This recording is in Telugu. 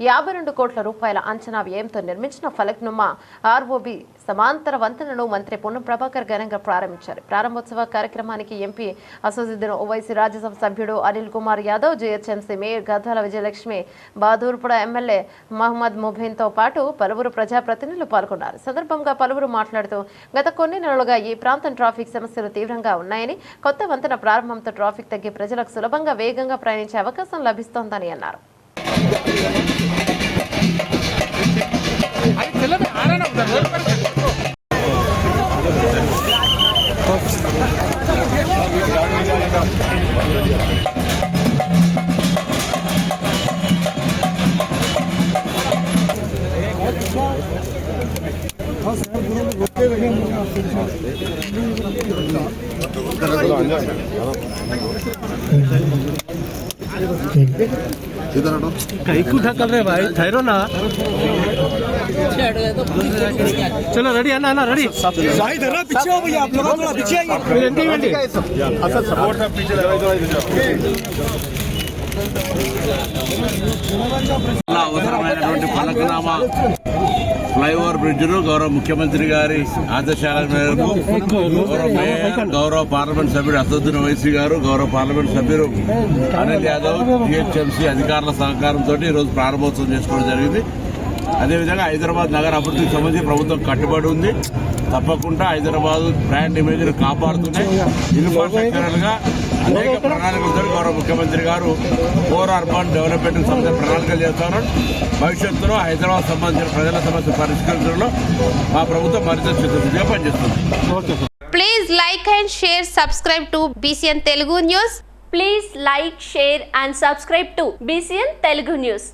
యాభై రెండు కోట్ల రూపాయల అంచనా వ్యయంతో నిర్మించిన ఫలక్నుమా ఆర్ఓబి సమాంతర వంతెనను మంత్రి పొన్నం ప్రభాకర్ ఘనంగా ప్రారంభించారు. ప్రారంభోత్సవ కార్యక్రమానికి MP Asaduddin Owaisi Rajya Sabha Anil Kumar Yadav GHMC mayor Gadwal Vijayalakshmi Bahadurpura MLA Mohammed ముబీన్తో పాటు పలువురు ప్రజాప్రతినిధులు పాల్గొన్నారు. సందర్భంగా పలువురు మాట్లాడుతూ గత కొన్ని నెలలుగా ఈ ప్రాంతం ట్రాఫిక్ సమస్యలు తీవ్రంగా ఉన్నాయని కొత్త వంతెన ప్రారంభంతో ట్రాఫిక్ తగ్గి ప్రజలకు సులభంగా వేగంగా ప్రయాణించే అవకాశం లభిస్తోందని అన్నారు. 그거 아니야? रहे भाई? ठहरो ना। चलो रेडी है ना ना रेडी भाई धरा पीछे हो भैया आप लोग थोड़ा पीछे आइए। చాలా అవసరమైనటువంటి ఫలకనామా ఫ్లైఓవర్ బ్రిడ్జ్ను గౌరవ ముఖ్యమంత్రి గారి ఆదేశాల మేరకు గౌరవ మేయర్ గౌరవ పార్లమెంట్ సభ్యుడు అసదుద్దీన్ వైసీ గారు గౌరవ పార్లమెంట్ సభ్యులు అనిల్ యాదవ్ జిహెచ్ఎంసీ అధికారుల సహకారంతో ఈరోజు ప్రారంభోత్సవం చేసుకోవడం జరిగింది. అదేవిధంగా హైదరాబాద్ నగర అభివృద్ధికి సంబంధించి ప్రభుత్వం కట్టుబడి ఉంది. తప్పకుండా హైదరాబాద్ బ్రాండ్ ఇమేజ్ కాపాడుతున్నాయి. ఇన్ఫ్రాస్ట్రక్చరల్గా అనేక ప్రణాళికలతో గౌరవ ముఖ్యమంత్రి గారు ఫోర్ అర్బన్ డెవలప్మెంట్ సంబంధించిన ప్రణాళికలు చేస్తున్నారు. భవిష్యత్తులో హైదరాబాద్ సంబంధించిన ప్రజల సమస్య పరిష్కరించడంలో మా ప్రభుత్వం మరింత చిత్తశుద్ధిగా పనిచేస్తుంది. Please like and share, subscribe to BCN Telugu News. Please like, share and subscribe to BCN Telugu News.